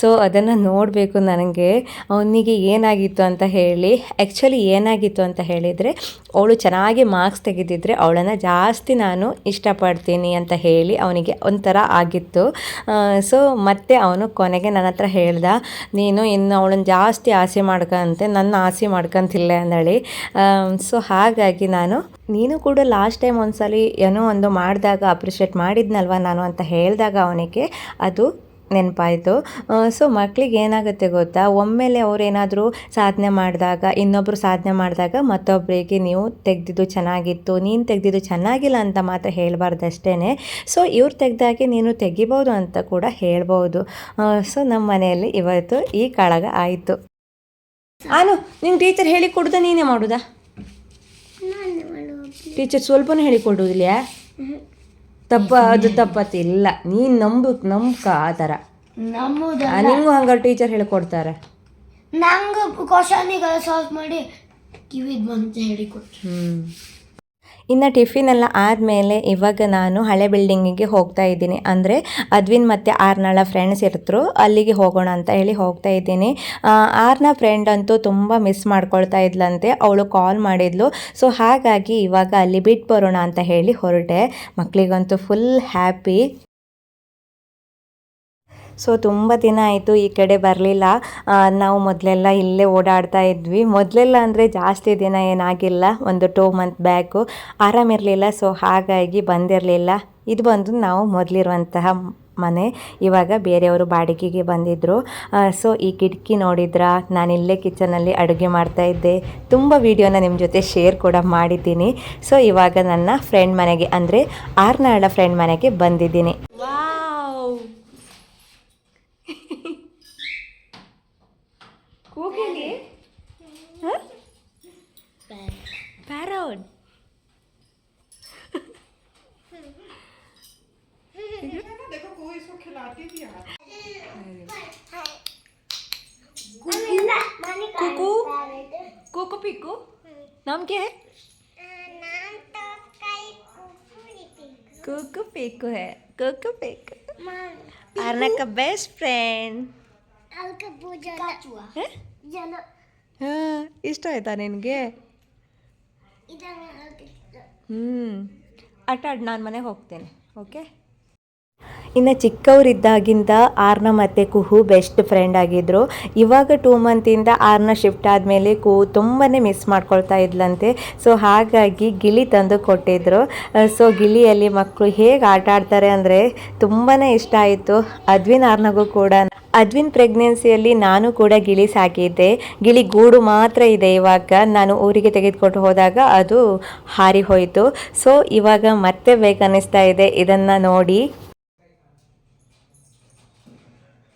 ಸೊ ಅದನ್ನು ನೋಡಬೇಕು ನನಗೆ. ಅವನಿಗೆ ಏನಾಗಿತ್ತು ಅಂತ ಹೇಳಿ ಆ್ಯಕ್ಚುಲಿ ಏನಾಗಿತ್ತು ಅಂತ ಹೇಳಿದರೆ, ಅವಳು ಚೆನ್ನಾಗಿ ಮಾರ್ಕ್ಸ್ ತೆಗೆದಿದ್ದರೆ ಅವಳನ್ನು ಜಾಸ್ತಿ ನಾನು ಇಷ್ಟಪಡ್ತೀನಿ ಅಂತ ಹೇಳಿ ಅವನಿಗೆ ಒಂಥರ ಆಗಿತ್ತು. ಸೊ ಮತ್ತೆ ಅವನು ಕೊನೆಗೆ ನನ್ನ ಹತ್ರ ಹೇಳ್ದ, ನೀನು ಇನ್ನು ಅವಳನ್ನು ಜಾಸ್ತಿ ಆಸೆ ಮಾಡ್ಕಂತೆ, ನನ್ನ ಆಸೆ ಮಾಡ್ಕೊಂತಿಲ್ಲ ಅಂದೇಳಿ. ಸೊ ಹಾಗಾಗಿ ನಾನು, ನೀನು ಕೂಡ ಲಾಸ್ಟ್ ಟೈಮ್ ಒಂದ್ಸಲಿ ಏನೋ ಒಂದು ಮಾಡಿದಾಗ ಅಪ್ರಿಷಿಯೇಟ್ ಮಾಡಿದ್ನಲ್ವ ನಾನು? ಅಂತ ಹೇಳಿದಾಗ ಅವನಿಗೆ, ಅದು ನೆನಪಾಯಿತು. ಸೊ ಮಕ್ಕಳಿಗೆ ಏನಾಗುತ್ತೆ ಗೊತ್ತಾ? ಒಮ್ಮೆಲೆ ಅವರೇನಾದರೂ ಸಾಧನೆ ಮಾಡಿದಾಗ ಇನ್ನೊಬ್ಬರು ಸಾಧನೆ ಮಾಡಿದಾಗ ಮತ್ತೊಬ್ಬರಿಗೆ ನೀವು ತೆಗೆದಿದ್ದು ಚೆನ್ನಾಗಿತ್ತು ನೀನು ತೆಗೆದಿದ್ದು ಚೆನ್ನಾಗಿಲ್ಲ ಅಂತ ಮಾತ್ರ ಹೇಳಬಾರ್ದು ಅಷ್ಟೇ ಸೊ ಇವ್ರು ತೆಗೆದಾಗೆ ನೀನು ತೆಗಿಬೋದು ಅಂತ ಕೂಡ ಹೇಳ್ಬೋದು. ಸೊ ನಮ್ಮ ಮನೆಯಲ್ಲಿ ಇವತ್ತು ಈ ಕಾಳಗ ಆಯಿತು. ಆನು ನಿಮ್ಮ ಟೀಚರ್ ಹೇಳಿ ಕೊಡುದ ನೀನೇ ಮಾಡುದಾ? ಟೀಚರ್ ಸ್ವಲ್ಪನೂ ಹೇಳಿ ಕೊಡುವುದಿಲ್ಲ ತಪ್ಪ ಅದು ತಪ್ಪತ್ತಿಲ್ಲ. ನೀನು ನಂಬು ನಂಬ್ಕ ಆ ಥರ. ನಮ್ಮದ ನಿಂಗೂ ಹಂಗಾರೆ ಟೀಚರ್ ಹೇಳ್ಕೊಡ್ತಾರೆ. ನಂಗೆ ಕ್ವಶನಿಗೆ ಸಾಲ್ವ್ ಮಾಡಿ ಕಿವಿದ್ ಬಂತ ಹೇಳಿಕೊಟ್ರು ಹ್ಞೂ ಇನ್ನು ಟಿಫಿನ್ ಎಲ್ಲ ಆದಮೇಲೆ ಇವಾಗ ನಾನು ಹಳೆ ಬಿಲ್ಡಿಂಗಿಗೆ ಹೋಗ್ತಾ ಇದ್ದೀನಿ. ಅಂದರೆ ಅದ್ವಿನ್ ಮತ್ತು ಆರ್ನಾಳ ಫ್ರೆಂಡ್ಸ್ ಇರ್ತರು, ಅಲ್ಲಿಗೆ ಹೋಗೋಣ ಅಂತ ಹೇಳಿ ಹೋಗ್ತಾ ಇದ್ದೀನಿ. ಆರ್ನ ಫ್ರೆಂಡ್ ಅಂತೂ ತುಂಬ ಮಿಸ್ ಮಾಡ್ಕೊಳ್ತಾ ಇದ್ಲಂತೆ. ಅವಳು ಕಾಲ್ ಮಾಡಿದ್ಲು. ಸೊ ಹಾಗಾಗಿ ಇವಾಗ ಅಲ್ಲಿ ಬಿಟ್ಟು ಬರೋಣ ಅಂತ ಹೇಳಿ ಹೊರಟೆ. ಮಕ್ಕಳಿಗಂತೂ ಫುಲ್ ಹ್ಯಾಪಿ ಸೊ ತುಂಬ ದಿನ ಆಯಿತು ಈ ಕಡೆ ಬರಲಿಲ್ಲ. ನಾವು ಮೊದಲೆಲ್ಲ ಇಲ್ಲೇ ಓಡಾಡ್ತಾ ಇದ್ವಿ. ಮೊದಲೆಲ್ಲ ಅಂದರೆ ಜಾಸ್ತಿ ದಿನ ಏನಾಗಿಲ್ಲ. ಒಂದು ಟೂ ಮಂತ್ ಬ್ಯಾಕು ಆರಾಮಿರಲಿಲ್ಲ ಸೊ ಹಾಗಾಗಿ ಬಂದಿರಲಿಲ್ಲ. ಇದು ಬಂದು ನಾವು ಮೊದಲಿರುವಂತಹ ಮನೆ. ಇವಾಗ ಬೇರೆಯವರು ಬಾಡಿಗೆಗೆ ಬಂದಿದ್ದರು ಸೊ ಈ ಕಿಟಕಿ ನೋಡಿದ್ರ, ನಾನು ಇಲ್ಲೇ ಕಿಚನಲ್ಲಿ ಅಡುಗೆ ಮಾಡ್ತಾ ಇದ್ದೆ. ತುಂಬ ವಿಡಿಯೋನ ನಿಮ್ಮ ಜೊತೆ ಶೇರ್ ಕೂಡ ಮಾಡಿದ್ದೀನಿ. ಸೊ ಇವಾಗ ನನ್ನ ಫ್ರೆಂಡ್ ಮನೆಗೆ ಅಂದರೆ ಆರ್ನಾಳ ಫ್ರೆಂಡ್ ಮನೆಗೆ ಬಂದಿದ್ದೀನಿ. कुकू कुकू पिकू नाम क्या है कुकू पिकू है कुकू पिकू आरना का बेस्ट फ्रेंड ಹಾಂ ಇಷ್ಟ ಆಯ್ತಾ ನಿನಗೆ ಹ್ಞೂ ಆಟ ಆಡಿ ನಾನು ಮನೆಗೆ ಹೋಗ್ತೇನೆ ಓಕೆ ಇನ್ನು ಚಿಕ್ಕವರಿದ್ದಾಗಿಂದ ಆರ್ನ ಮತ್ತು ಕುಹು ಬೆಸ್ಟ್ ಫ್ರೆಂಡ್ ಆಗಿದ್ದರು ಇವಾಗ ಟೂ ಮಂತಿಂದ ಆರ್ನ ಶಿಫ್ಟ್ ಆದಮೇಲೆ ಕುಹು ತುಂಬಾ ಮಿಸ್ ಮಾಡ್ಕೊಳ್ತಾ ಇದ್ಲಂತೆ. ಸೊ ಹಾಗಾಗಿ ಗಿಳಿ ತಂದು ಕೊಟ್ಟಿದ್ದರು ಸೊ ಗಿಳಿಯಲ್ಲಿ ಮಕ್ಕಳು ಹೇಗೆ ಆಟ ಆಡ್ತಾರೆ ಅಂದರೆ ತುಂಬಾ ಇಷ್ಟ ಆಯಿತು. ಅದ್ವಿನ್ ಆರ್ನಗೂ ಕೂಡ. ಅದ್ವಿನ್ ಪ್ರೆಗ್ನೆನ್ಸಿಯಲ್ಲಿ ನಾನು ಕೂಡ ಗಿಳಿ ಸಾಕಿದ್ದೆ. ಗಿಳಿ ಗೂಡು ಮಾತ್ರ ಇದೆ ಇವಾಗ. ನಾನು ಊರಿಗೆ ತೆಗೆದುಕೊಂಡು ಹೋದಾಗ ಅದು ಹಾರಿ ಹೋಯಿತು. ಸೊ ಇವಾಗ ಮತ್ತೆ ಬೇಕನ್ನಿಸ್ತಾ ಇದೆ. ಇದನ್ನು ನೋಡಿ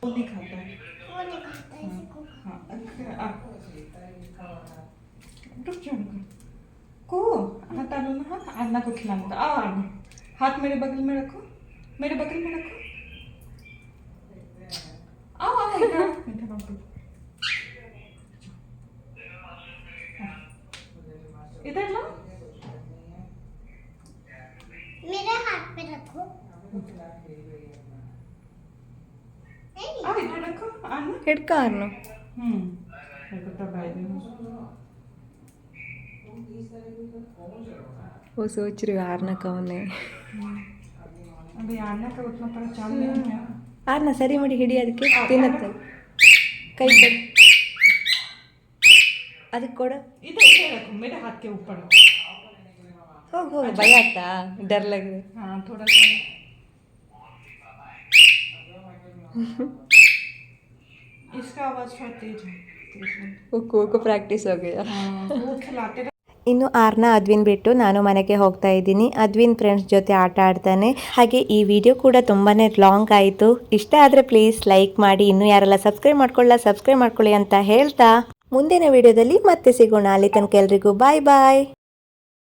वो नहीं खाता? है वो नहीं खाता। है इसको हाँ, हाँ अच्छा, रुक जाओ को? हाथ आलो ना हाथ आना को खिलाना था। आ हाथ मेरे बगल में रखो। मेरे बगल में रखो। आओ आओ इधर मीठा बाबू इधर ला। मेरे हाथ पे रखो। ആ ഇതെടുക്കാം ആണ് എടുക്കാമായിരുന്നു ఓ సోచరు ఆర్నక ఉన్నాయి ಆರ್ನ ಸರಿ ಮಾಡಿ ಹಿಡಿ ಅದಕ್ಕೆ ತಿನ್ನತ್ತೆ ಕೈ ಕೈ ಅದಕ್ಕೆ ಕೊಡ ಹೋಗಿ ಹೋಗಿ ಭಯ ಆಗ್ತಾ ಡರ್ ಲಗ್ इसका आवाज़ थोड़ा तेज है तेज है ಉಕ್ಕು ಪ್ರಾಕ್ಟೀಸ್ ಹೋಗಿದೆ हाँ, वो खिलाते रहे ಇನ್ನು ಆರ್ನ ಅದ್ವಿನ್ ಬಿಟ್ಟು ನಾನು ಮನೆಗೆ ಹೋಗ್ತಾ ಇದ್ದೀನಿ ಅದ್ವಿನ್ ಫ್ರೆಂಡ್ಸ್ ಜೊತೆ ಆಟ ಆಡ್ತಾನೆ ಹಾಗೆ ಈ ವಿಡಿಯೋ ಕೂಡ ತುಂಬಾ ಲಾಂಗ್ ಆಯಿತು ಇಷ್ಟ ಆದರೆ ಪ್ಲೀಸ್ ಲೈಕ್ ಮಾಡಿ ಇನ್ನೂ ಯಾರೆಲ್ಲ ಸಬ್ಸ್ಕ್ರೈಬ್ ಮಾಡ್ಕೊಳ್ಳ ಸಬ್ಸ್ಕ್ರೈಬ್ ಮಾಡ್ಕೊಳ್ಳಿ ಅಂತ ಹೇಳ್ತಾ ಮುಂದಿನ ವಿಡಿಯೋದಲ್ಲಿ ಮತ್ತೆ ಸಿಗೋಣ ಅಲ್ಲಿ ತನಕ ಎಲ್ರಿಗೂ ಬಾಯ್ ಬಾಯ್